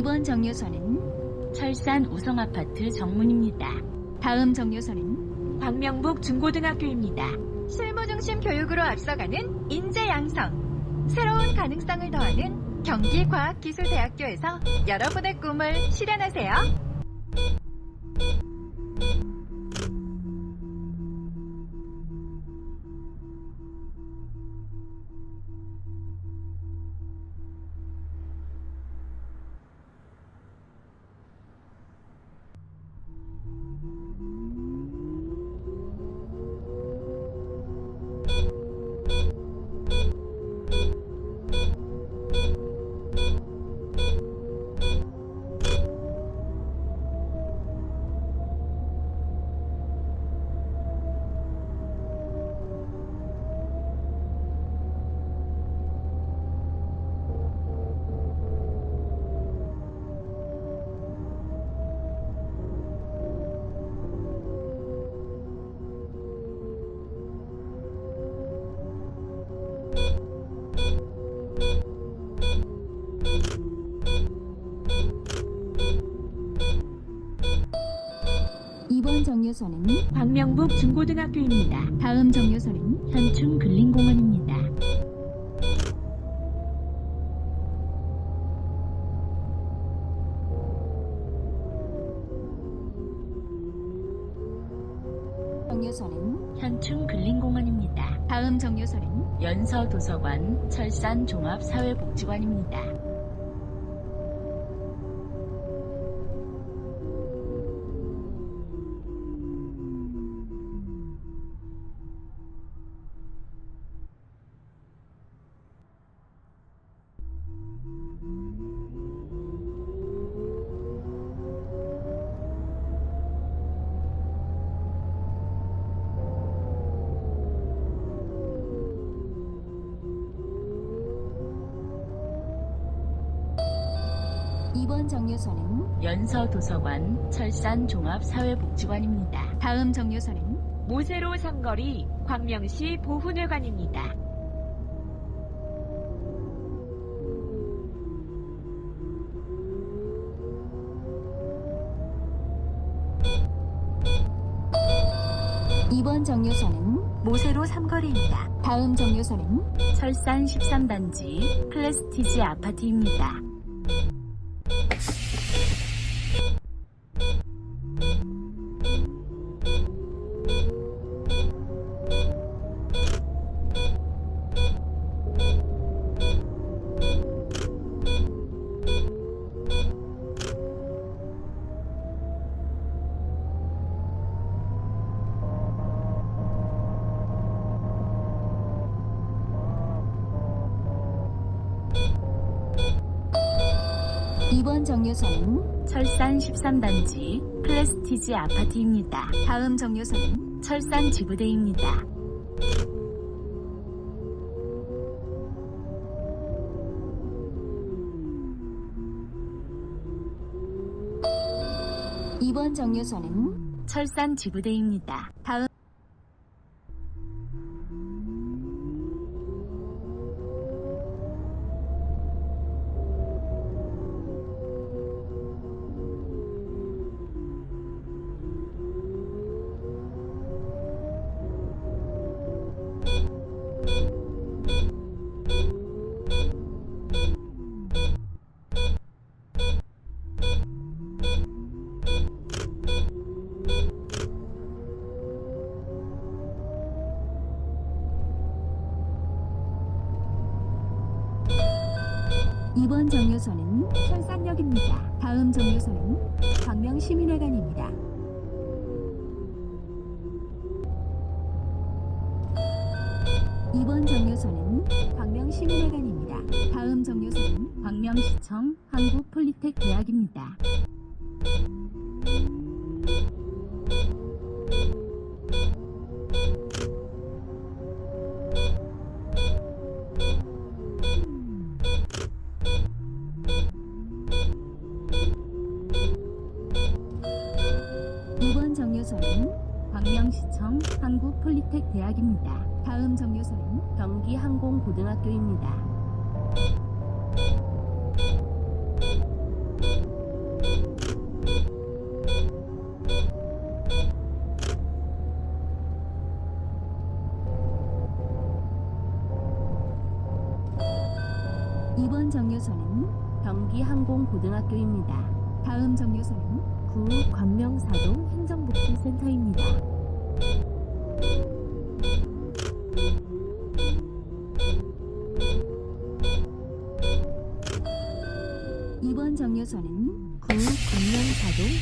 이번 정류소는 철산 우성아파트 정문입니다. 다음 정류소는 광명북 중고등학교입니다. 실무중심 교육으로 앞서가는 인재 양성, 새로운 가능성을 더하는 경기과학기술대학교에서 여러분의 꿈을 실현하세요. 정류소는 광명북 중고등학교입니다. 다음 정류소는 현충 근린공원입니다. 정류소는 현충 근린공원입니다. 다음 정류소는 연서도서관 철산 종합사회복지관입니다. 정류소는 연서도서관 철산 종합사회복지관입니다. 다음 정류소는 모세로 삼거리 광명시 보훈회관입니다. 이번 정류소는 모세로 삼거리입니다. 다음 정류소는 철산 13단지 플레스티지 아파트입니다. 이번 정류소는 철산 13단지 플레스티지 아파트입니다. 다음 정류소는 철산 지부대입니다. 이번 정류소는 철산 지부대입니다. 다음 정류소는 철산역입니다. 다음 정류소는 광명시민회관입니다. 이번 정류소는 광명시민회관입니다. 다음 정류소는 광명시청 한국폴리텍 대학입니다. 시청 한국 폴리텍 대학입니다. 다음 정류소는 경기 항공고등학교입니다. 이번 정류소는 경기 항공고등학교입니다. 다음 정류소는 구 광명사동 행정복지센터입니다.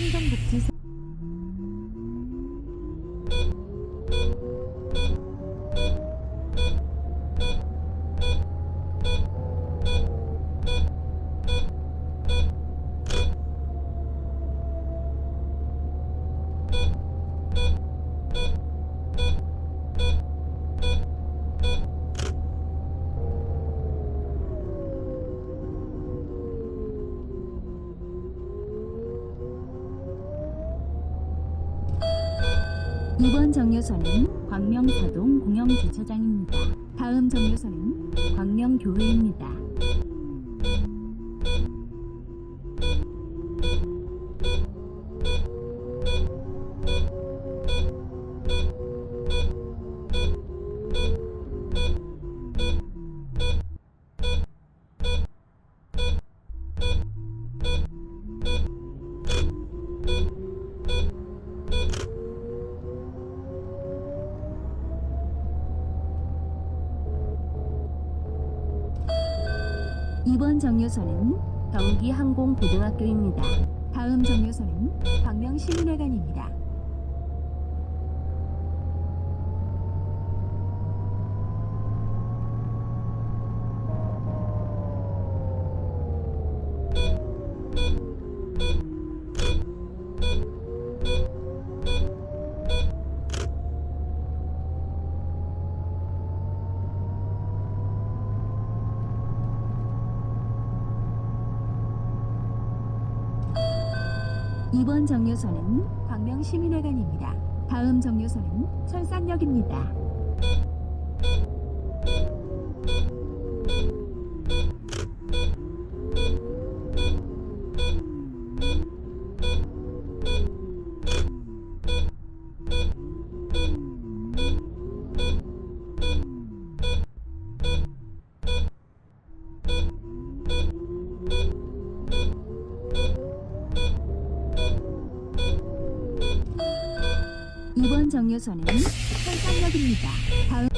충전, 복 지선. 이번 정류소는 광명사동 공영주차장입니다. 다음 정류소는 광명교회입니다. 이번 정류소는 경기 항공고등학교입니다. 다음 정류소는 광명시민회관입니다. 이번 정류소는 광명시민회관입니다. 다음 정류소는 철산역입니다. 정류소는 철산역입니다. 다음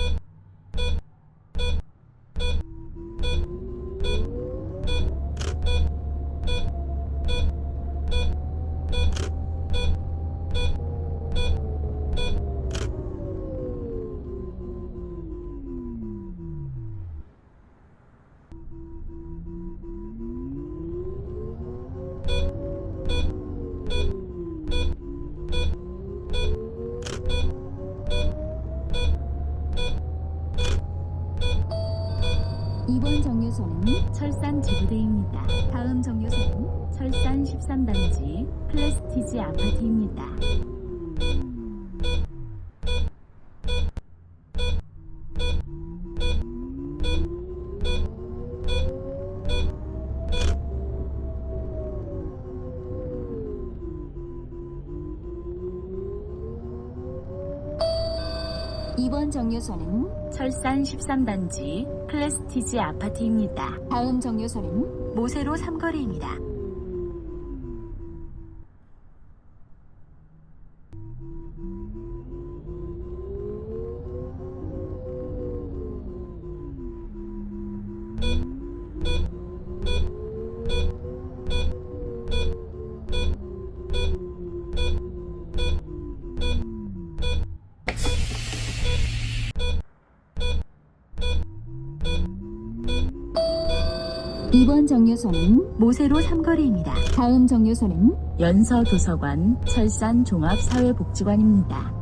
이번 정류소는 철산 지구대입니다. 다음 정류소는 철산 13단지 플레스티지 아파트입니다. 이번 정류소는 철산 13단지 플레스티지 아파트입니다. 다음 정류소는 모세로 삼거리입니다. 이번 정류소는 모세로 삼거리입니다. 다음 정류소는 연서도서관 철산 종합사회복지관입니다.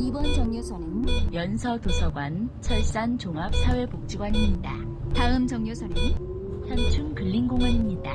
이번 정류소는 연서도서관 철산 종합사회복지관입니다. 다음 정류소는 현충 근린공원입니다.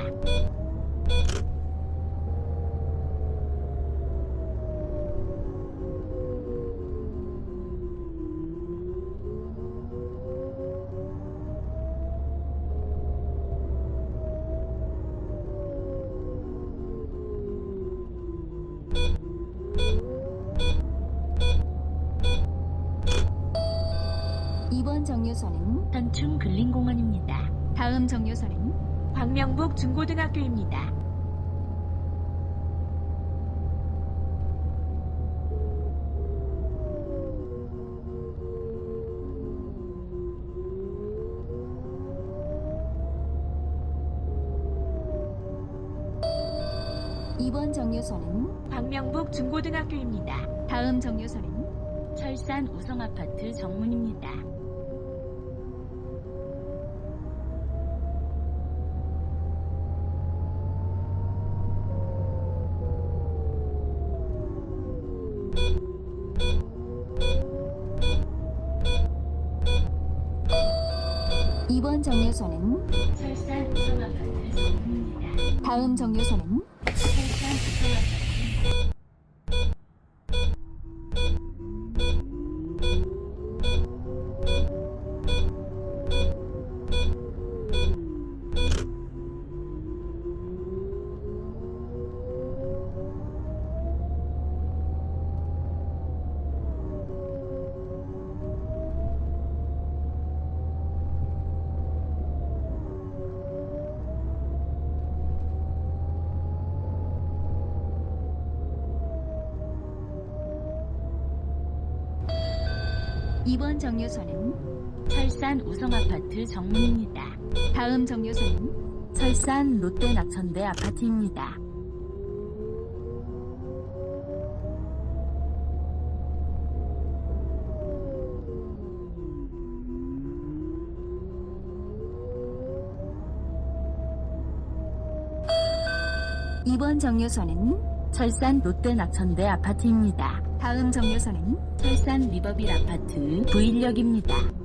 이번 정류소는 현충 근린공원입니다. 다음 정류소는 광명북 중고등학교입니다. 이번 정류소는 광명북 중고등학교입니다. 다음 정류소는 철산 우성아파트 정문입니다. 이번 정류소는. 다음 정류소는 이번 정류소는 설산 우성아파트 정문입니다. 다음 정류소는 설산 롯데 낙천대 아파트입니다. 이번 정류소는 철산 롯데 낙천대 아파트입니다. 다음 정류소는 철산 리버빌 아파트 부인역입니다.